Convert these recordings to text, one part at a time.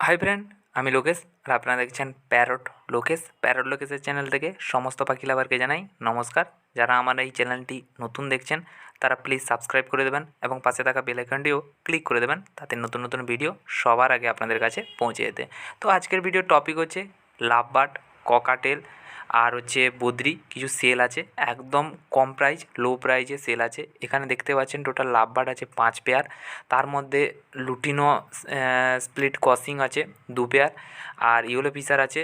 Hi friend আমি লোকেশ আর আপনারা দেখছেন প্যারট লোকেশ প্যারট লোকেশের চ্যানেল থেকে সমস্ত পাখি লাভারকে জানাই নমস্কার। যারা আমার এই চ্যানেলটি নতুন দেখছেন, তারা প্লিজ সাবস্ক্রাইব করে দেবেন এবং পাশে থাকা বেলাইকনটিও ক্লিক করে দেবেন, তাতে নতুন নতুন ভিডিও সবার আগে আপনাদের কাছে পৌঁছে যেতে। তো আজকের ভিডিওর টপিক হচ্ছে লাভবার্ড ককাটেল আর হচ্ছে বদ্রি, কিছু সেল আছে, একদম কম প্রাইস লো প্রাইজে সেল আছে। এখানে দেখতে পাচ্ছেন টোটাল লাভবার্ড আছে পাঁচ পেয়ার তার মধ্যে লুটিনো স্প্লিট ক্রসিং আছে, দু পেয়ার আর ইয়েলো পিসার আছে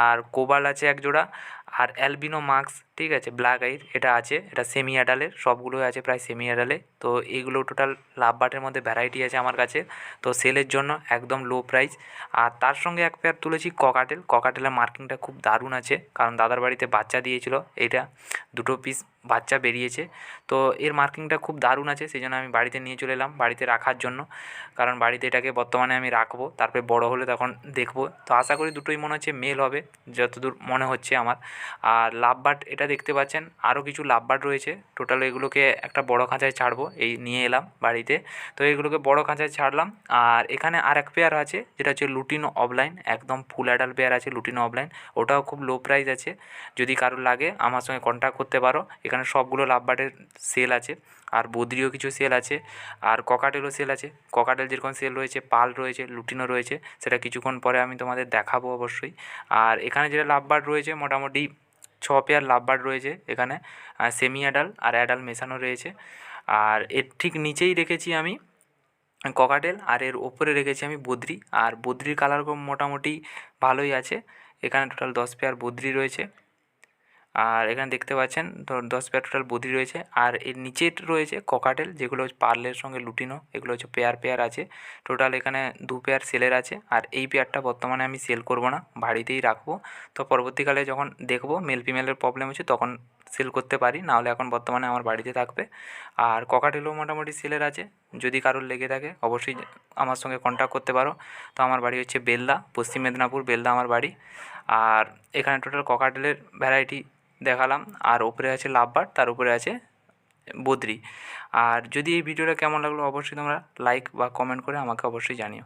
আর কোবাল আছে এক জোড়া, আর অ্যালবিনো মাস্ক, ঠিক আছে, ব্ল্যাক আইর, এটা আছে, এটা সেমি অ্যাডালের সবগুলোই আছে প্রায় সেমি অ্যাডালে তো এইগুলো টোটাল লাভ বাটের মধ্যে ভ্যারাইটি আছে আমার কাছে, তো সেলের জন্য একদম লো প্রাইস আর তার সঙ্গে এক পেয়ার তুলেছি ককাটেল ককাটেলের মার্কিংটা খুব দারুণ আছে, কারণ দাদার বাড়িতে বাচ্চা দিয়েছিল এটা দুটো পিস বাচ্চা বেরিয়েছে। তো এর মার্কিংটা খুব দারুণ আছে সেই জন্য আমি বাড়িতে নিয়ে চলে এলাম, বাড়িতে রাখার জন্য। কারণ বাড়িতে এটাকে বর্তমানে আমি রাখব, তারপরে বড় হলে তখন দেখব। তো আশা করি দুটোই মনে হচ্ছে মেল হবে, যতদূর মনে হচ্ছে আমার। আর লাভবার্ড এটা দেখতে পাচ্ছেন, আরও কিছু লাভ লাভবার্ড রয়েছে। টোটাল এগুলোকে একটা বড় খাঁচায় ছাড়বো, এই নিয়ে এলাম বাড়িতে। তো এগুলোকে বড় খাঁচায় ছাড়লাম, আর এখানে আর এক পেয়ার আছে, যেটা হচ্ছে লুটিনো অফলাইন একদম ফুল অ্যাডাল পেয়ার আছে লুটিনো অফলাইন ওটাও খুব লো প্রাইস আছে, যদি কারোর লাগে, আমার সঙ্গে কন্ট্যাক্ট করতে পারো। এখানে সবগুলো লাভবার্ডের সেল আছে। আর বদ্রিও কিছু সেল আছে। আর ককাটেলও সেল আছে। ককাটেল যেরকম সেল রয়েছে, পাল রয়েছে, লুটিনো রয়েছে, সেটা কিছুক্ষণ পরে আমি তোমাদের দেখাবো অবশ্যই। আর এখানে যেটা লাভবার্ড রয়েছে, মোটামুটি ছ পেয়ার লাভবার্ড রয়েছে এখানে। সেমি অ্যাডাল আর অ্যাডাল মেশানো রয়েছে। আর এর ঠিক নিচেই রেখেছি আমি ককাটেল, আর এর ওপরে রেখেছি আমি বদ্রি। আর বদ্রির কালার মোটামুটি ভালোই আছে। এখানে টোটাল দশ পেয়ার বদ্রি রয়েছে। আর এখানে দেখতে পাচ্ছেন দশ পেয়ার টোটাল বদ্রি রয়েছে। আর এর নিচে রয়েছে ককাটেল যেগুলো হচ্ছে পার্লের সঙ্গে লুটিনো, এগুলো হচ্ছে পেয়ার পেয়ার আছে। টোটাল এখানে দু পেয়ার সেলের আছে। আর এই পেয়ারটা বর্তমানে আমি সেল করব না, বাড়িতেই রাখব। তো পরবর্তীকালে যখন দেখব মেল ফিমেলের প্রবলেম হচ্ছে, তখন সেল করতে পারি, নাহলে এখন বর্তমানে আমার বাড়িতে থাকবে। আর ককাটেলও মোটামুটি সেলের আছে। যদি কারোর লেগে থাকে, অবশ্যই আমার সঙ্গে কন্ট্যাক্ট করতে পারো। তো আমার বাড়ি হচ্ছে বেলদা, পশ্চিম মেদিনীপুর, বেলদা আমার বাড়ি। আর এখানে টোটাল ককাটেলের ভ্যারাইটি দেখালাম। আর ওপরে আছে লাভবার, তার উপরে আছে বদ্রি। আর যদি এই ভিডিওটা কেমন লাগল, অবশ্যই তোমরা লাইক বা কমেন্ট করে আমাকে অবশ্যই জানিও।